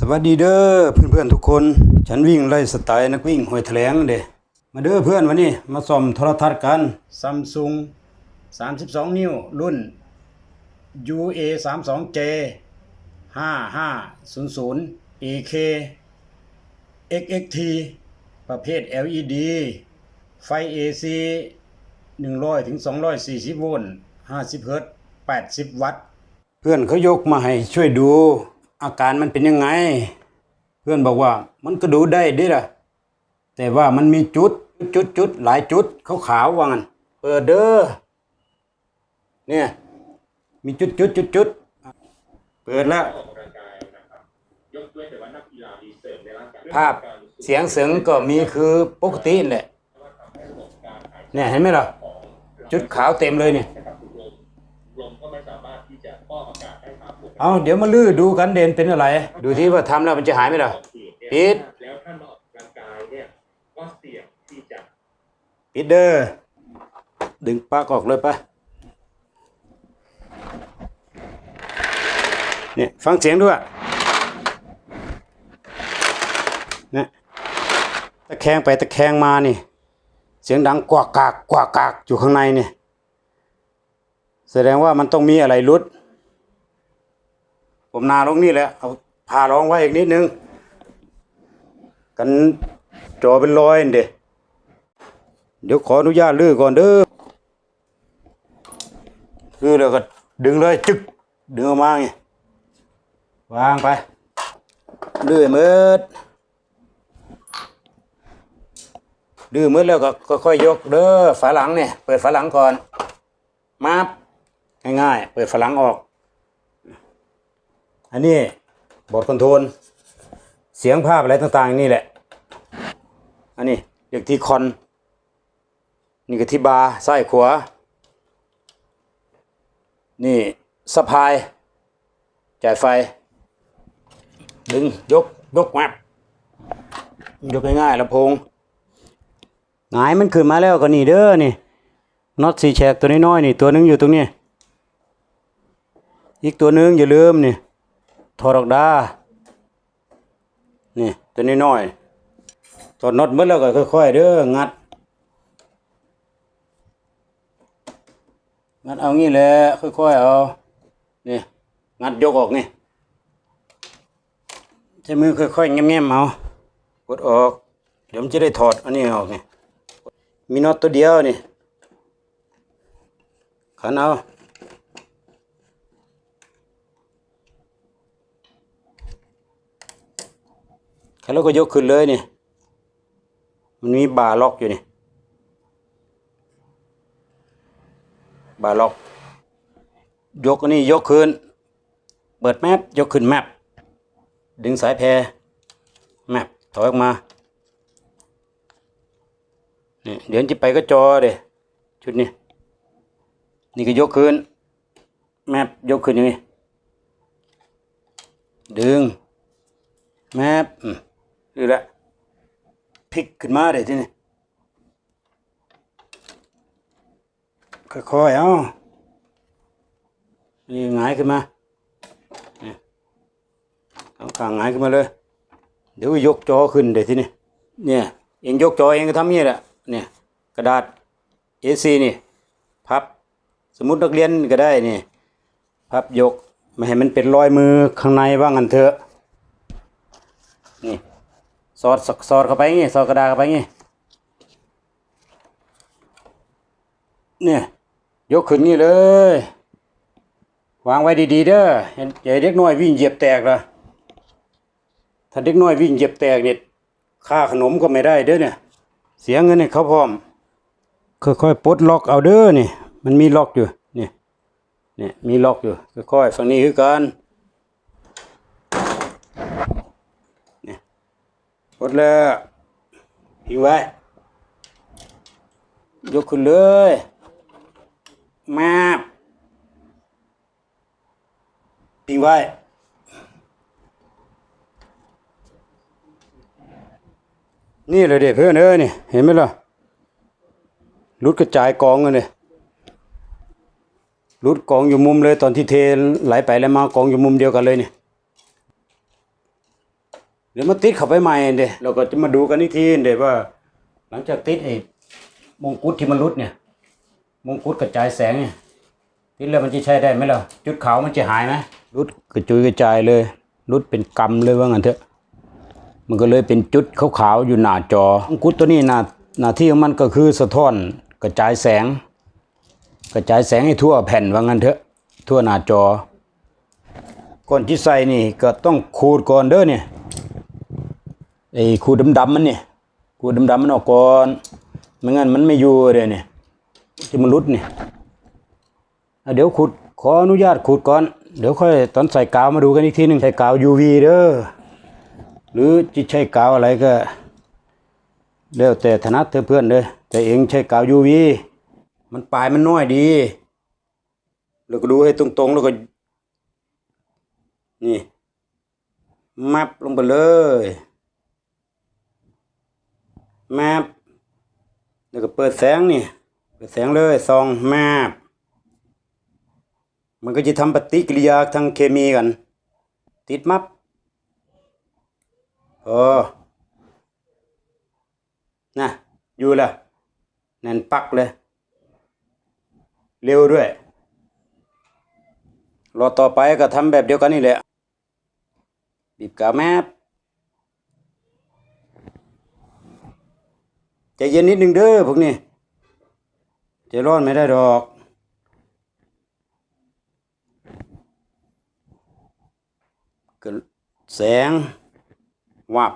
สวัสดีเด้อเพื่อนๆทุกคน ฉันวิ่งไล่สไตล์นักวิ่งหวยแถลงเด้มาเด้อเพื่อนวันนี้มาซ่อมโทรทัศน์กัน Samsung 32 นิ้ว รุ่น UA 32J 5500 EK XXT ประเภท LED ไฟ AC 100ถึง240 โวลต์50 เฮิรตซ์80 วัตต์ เพื่อนเขายกมาให้ช่วยดู อาการมันเป็นยังไง เพื่อนบอกว่ามันก็ดูได้ด้ล่ะ แต่ว่ามันมีจุดจุดจุดหลายจุดขาวขาวว่างั้นเปิดเด้อเนี่ย มีจุดจุดจุดจุดเปิดแล้วภาพเสียงเสียงก็มีคือปกติแหละเนี่ยเห็นไหมล่ะ จุดขาวเต็มเลยเนี่ย เอาเดี๋ยวมาลื้อดูกันเด่นเป็นอะไร ดูที่ว่าทำแล้วมันจะหายไหมล่ะ ปิด แล้วท่านมาออกกำลังกายเนี่ยก็เสี่ยงที่จะปิดเด้อดึงปลั๊กออกเลยปะเนี่ยฟังเสียงด้วยเนี่ยตะแคงไปตะแคงมานี่ เสียงดังกวากกากกวากกากอยู่ข้างในเนี่ยแสดงว่ามันต้องมีอะไรรุด ผมนาลงนี่แหละเอาพาร้องไว้อีกนิดนึง กันจอเป็นรอยเด้เดี๋ยวขออนุญาตลื้อก่อนเด้อลื้อแล้วก็ดึงเลยจึกดึงออกมาไงวางไปลื้อให้หมืดลื้อมืดแล้วก็ค่อยยกเด้อฝาหลังเนี่ยเปิดฝาหลังก่อนมาบง่ายๆเปิดฝาหลังออก อันนี้บทคอนโทรลเสียงภาพอะไรต่างๆนี่แหละ อันนี้เรียกที่คอน นี่ก็ที่บาร์ซ้ายขวา นี่สะพาย จ่ายไฟ ดึง ยก ยกแมบยกง่ายๆลำโพงหงายมันขึ้นมาแล้วก็นี่เด้อนี่น็อตสีแฉกตัวน้อยๆนี่ ตัวนึงอยู่ตรงนี้ อีกตัวนึงอย่าลืมนี่ ถอดออกดานี่ตัวนี้น้อยๆถอดน็อตหมดแล้วก็ค่อยๆเด้องัด งัดเอางี้แหละค่อยๆเอานี่งัดยกออกนี่ใช้มือค่อยๆแง้มๆเอากดออก เดี๋ยวมันจะได้ถอดอันนี้ออกนี่มีน็อตตัวเดียวนี่ขันเอา แล้วก็ยกขึ้นเลยเนี่ยมันมีบาร์ล็อกอยู่นี่บาร์ล็อก ยกนนี้ยกขึ้น เปิดแมปยกขึ้นแมปดึงสายแพรแมปถอยออกมานี่เดี๋ยวจะไปก็จอเด้ชุดนี้นี่ก็ยกขึ้น แมปยกขึ้นอย่างนี้ดึงแมป นี่แหละพลิกขึ้นมาเลยทีนี้ค่อยๆเอานี่หงายขึ้นมาเนี่เอาข้างหงายขึ้นมาเลย เดี๋ยวยกจอขึ้นเดี๋ยวทีนี้เนี่ยเองยกจอเองก็ทำนี่แหละเนี่ยกระดาษ A4 นี่พับ สมมุตินักเรียนก็ได้นี่พับยกไม่ให้มันเป็นรอยมือข้างในว่างันเถอะนี่ สอดสสอดเข้าไปงี้สอดกระดาษเข้าไปงี้เนี่ยยกขึ้นนี่เลย วางไว้ดีๆเด้อเห็นให้เด็กน้อยวิ่งเหยียบแตกละถ้าเด็กน้อยวิ่งเหยียบแตกเนี่ยค่าขนมก็ไม่ได้เด้อเนี่ย เสียเงินให้เขาพร้อมค่อยๆปลดล็อกเอาเด้อนี่มันมีล็อกอยู่นี่เนี่ยมีล็อกอยู่ค่อยๆฝั่งนี้คือกัน กดแล้วพิงไว้ ยกขึ้นเลย มาบพิงไว้ นี่เลยเด็กเพื่อนเอ้ยนี่ เห็นไหมล่ะรุดกระจายกองกันเลยรุดกองอยู่มุมเลยตอนที่เทไหลไปแล้วมากองอยู่มุมเดียวกันเลยนี่เดี๋ยวมาติดเข้าไปใหม่เด้เราก็จะมาดูกันอีกทีเด้ว่า หลังจากติดไอ้มงกุฎที่มันรุดเนี่ย มงกุฎกระจายแสงเนี่ยติดแล้วมันจะใช้ได้ไหมล่ะจุดขาวมันจะหายไหมรุดกระจุยกระจายเลย รุดเป็นกำเลยว่างั้นเถอะ มันก็เลยเป็นจุดขาวๆอยู่หน้าจอมงกุฎตัวนี้หน้าหน้าที่ของมันก็คือสะท้อนกระจายแสง กระจายแสงให้ทั่วแผ่นว่างั้นเถอะ ทั่วหน้าจอก่อนที่ใส่นี่ก็ต้องขูดก่อนเด้อเนี่ย ไอ้ขูดดำๆมันเนี่ยขูดดำๆมันออกก่อนไม่งั้นมันไม่อยู่เลยเนี่ยที่มันรุดเนี่ยเดี๋ยวขูดขออนุญาตขูดก่อน เดี๋ยวค่อยตอนใส่กาวมาดูกันอีกทีหนึ่งใส่กาว UV เด้อหรือจะใช้กาวอะไรก็แล้วแต่ถนัดเธอเพื่อนเลยแต่เองใช้กาว UV มันปลายมันน้อยดี แล้วก็ดูให้ตรงๆแล้วก็ นี่แมปลงไปเลย แมปแล้วก็เปิดแสงนี่ เปิดแสงเลยซองแมปมันก็จะทำปฏิกิริยาทางเคมีกัน ติดมับโอ้น่ะอยู่ละแน่นปักเลย เร็วด้วย รอต่อไปก็ทำแบบเดียวกันนี่แหละบีบกาแมบ ใจเย็นนิดนึงเด้อพวกนี้ใจร้อนไม่ได้ดอก เกิดแสง วับ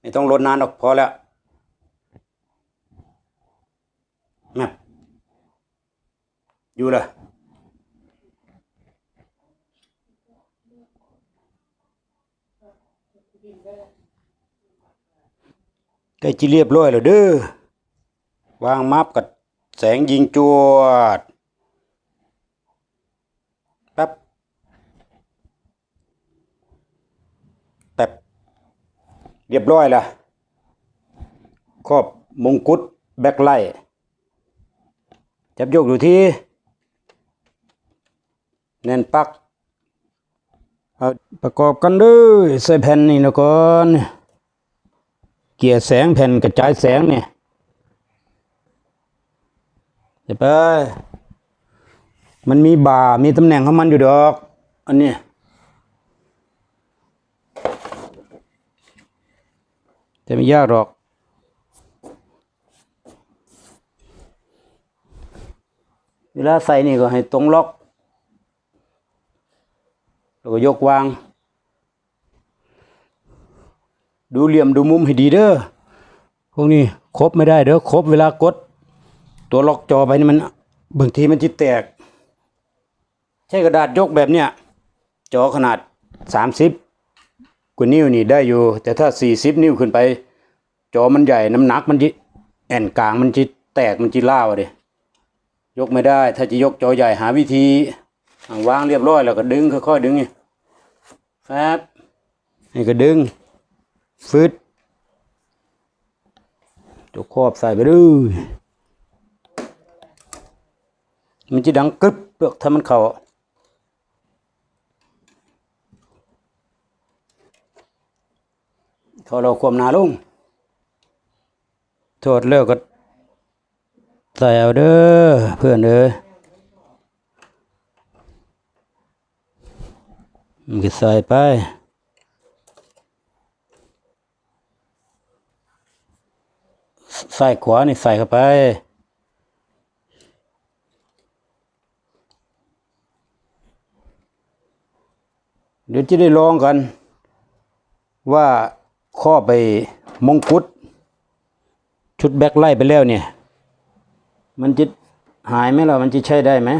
ไม่ต้องลดนานหรอกพอแล้วแมบอยู่เลย ใกล้จะเรียบร้อยแล้วเด้อวางมับกับแสงยิงจวดแป๊บแป๊บเรียบร้อยละครอบมงกุฎแบ็คไลท์จับโยกดูที่แน่นปักเอาประกอบกันเลยใส่แผ่นนี่นะก่อน เกียร์แสงแผ่นกระจายแสงเนี่ยเดี๋ยวไป มันมีบ่า มีตำแหน่งของมันอยู่ดอก อันนี้ แต่ไม่ยากหรอก เวลาใส่นี่ก็ให้ตรงล็อก แล้วก็ยกวาง ดูเหลี่ยมดูมุมให้ดีเด้อพวกนี้ครบไม่ได้เด้อครบเวลากด ตัวล็อกจอไปนี่มันบางทีมันจิแตก ใช้กระดาษยกแบบเนี้ยจอขนาดสามสิบกว่านิ้วนี่ได้อยู่ แต่ถ้าสี่สิบนิ้วขึ้นไป จอมันใหญ่น้ำหนักมันจิแอนกลางมันจิแตกมันจิล่าวอะดิยกไม่ได้ ถ้าจะยกจอใหญ่หาวิธีวางเรียบร้อยแล้วก็ดึงค่อยๆดึงนี่แฟบนี่ก็ดึง ฟืดจกครอบใส่ไปด้วยมันจะดังกรึบเปลือกถ้ามันเข้าเขาเราความหนาลงโทษเลิกก็ใส่เอาเด้อเพื่อนเด้อมันก็ใส่ไป ใส่ขวานี่ใส่เข้าไป เดี๋ยวจะได้ลองกัน ว่าข้อไปมงกุฎชุดแบ็คไล่ไปแล้วเนี่ย มันจะหายไหมล่ะ มันจะใช้ได้ไหม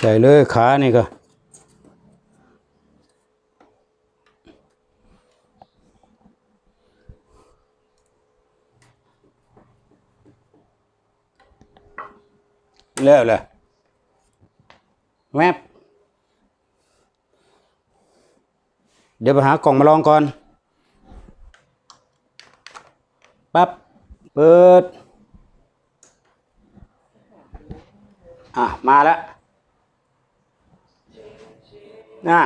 ใส่เลยขานี่ก็แล้วแหละแวบเดี๋ยวไปหากล่องมาลองก่อน ปั๊บ เปิด อะ มาแล้ว นะ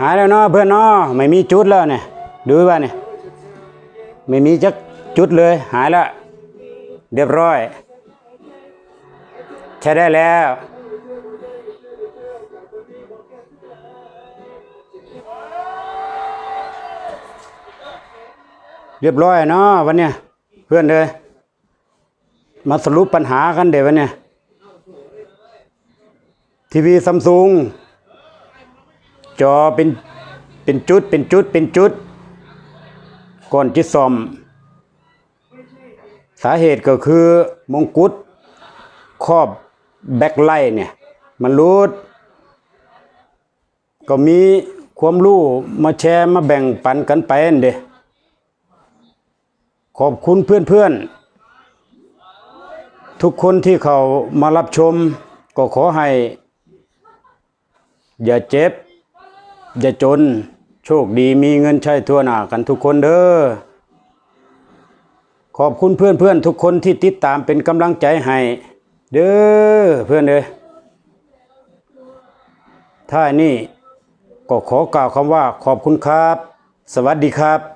หายแล้วเนาะเพื่อนเนาะไม่มีจุดแล้วเนี่ยดูป่ะเนี่ยไม่มีจักจุดเลยหายแล้วเรียบร้อย ใช้ได้แล้วเรียบร้อยเนาะวันเนี้ย เพื่อนเลยมาสรุปปัญหากันเดี๋ยววันเนี้ยทีวีซัมซุงจอเป็นเป็นจุดเป็นจุดเป็นจุด ก่อนจิตซ่อม สาเหตุก็คือมงกุฎครอบแบ็คไลท์เนี่ย มันรูด ก็มีความรู้มาแชร์มาแบ่งปันกันไปเด้ ขอบคุณเพื่อนๆ ทุกคนที่เขามารับชม ก็ขอให้ อย่าเจ็บ อย่าจน โชคดีมีเงินใช้ทั่วหน้ากันทุกคนเด้อขอบคุณเพื่อนๆ ทุกคนที่ติดตามเป็นกำลังใจให้เด้อเพื่อนเด้อถ้านี่ก็ขอกล่าวคำว่าขอบคุณครับ สวัสดีครับ